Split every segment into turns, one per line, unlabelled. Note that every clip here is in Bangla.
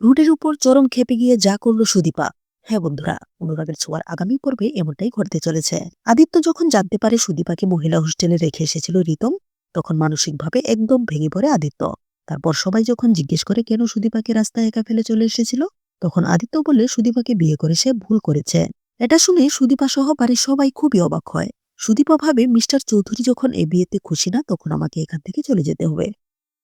রুটির উপর চরম খেপে গিয়ে যা করল সুদীপা। হ্যাঁ বন্ধুরা, অনুরাগের ছোঁয়ার আগামী পর্বে এমনটাই ঘটতে চলেছে। আদিত্য যখন জানতে পারে সুদীপাকে মহিলা হোস্টেলে রেখে এসেছিল রিতম, তখন মানসিকভাবে একদম ভেঙে পড়ে আদিত্য। তারপর সবাই যখন জিজ্ঞেস করে কেন সুদীপাকে রাস্তায় একা ফেলে চলে এসেছিল, তখন আদিত্য বলে সুদীপাকে বিয়ে করে সে ভুল করেছে। এটা শুনে সুদীপা সহ বাড়ির সবাই খুবই অবাক হয়। সুদীপা ভাবে, মিস্টার চৌধুরী যখন এ বিয়েতে খুশি না, তখন আমাকে এখান থেকে চলে যেতে হবে।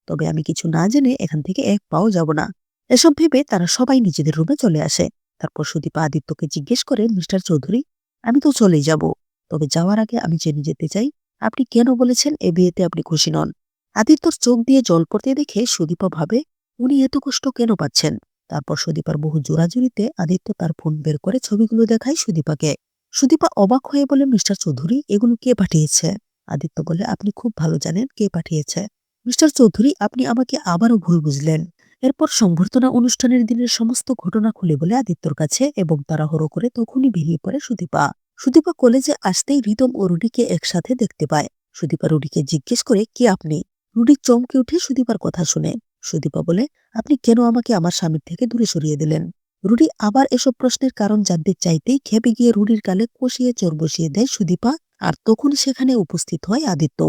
তবে আমি কিছু না জেনে এখান থেকে এক পাও যাব না। এসব ভেবে তারা সবাই নিজেদের রুমে চলে আসে। তারপর সুদীপা আদিত্যকে জিজ্ঞেস করে, মিস্টার চৌধুরী, আমি তো চলেই যাব। তবে যাওয়ার আগে আমি জেনে যেতে চাই, আপনি কেন বলেছেন এ বিয়েতে আপনি খুশি নন? আদিত্যর চোখ দিয়ে জল পড়তে দেখে সুদীপা ভাবে, উনি এত কষ্ট কেন পাচ্ছেন? তারপর সুদীপার বহু জোরাজুরিতে আদিত্য তার ফোন বের করে ছবিগুলো দেখায় সুদীপাকে। সুদীপা অবাক হয়ে বলে, মিস্টার চৌধুরী, এগুলো কে পাঠিয়েছে? আদিত্য বলে, আপনি খুব ভালো জানেন কে পাঠিয়েছে। মিস্টার চৌধুরী, আপনি আমাকে আবারও ভুল বুঝলেন। এরপর সংবর্ধনা অনুষ্ঠানের দিনের সমস্ত ঘটনা খুলে বলে আদিত্যর কাছে এবং তাড়াহুড়ো করে তখনই বেরিয়ে পড়ে সুদীপা। সুদীপা কলেজে আসতেই রিতম ও রুডিকে একসাথে দেখতে পায়। সুদীপা রুডিকে জিজ্ঞেস করে, কে আপনি? রুডি চমকে উঠে সুদীপার কথা শুনে। সুদীপা বলে, আপনি কেন আমাকে আমার স্বামীর থেকে দূরে সরিয়ে দিলেন? রুডি আবার এসব প্রশ্নের কারণ জানতে চাইতেই খেপে গিয়ে রুডির কালে কষিয়ে চোর বসিয়ে দেয় সুদীপা, আর তখন সেখানে উপস্থিত হয় আদিত্য।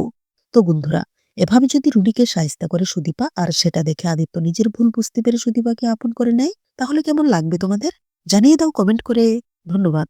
তো বন্ধুরা এভাবে যদি রুডিকে সাহিস্তা করে সুদীপা আর সেটা দেখে আদিত্য নিজের ভুল বুঝতে পেরে সুদীপাকে আপন করে নেয়, তাহলে কেমন লাগবে তোমাদের? জানিয়ে দাও কমেন্ট করে। ধন্যবাদ।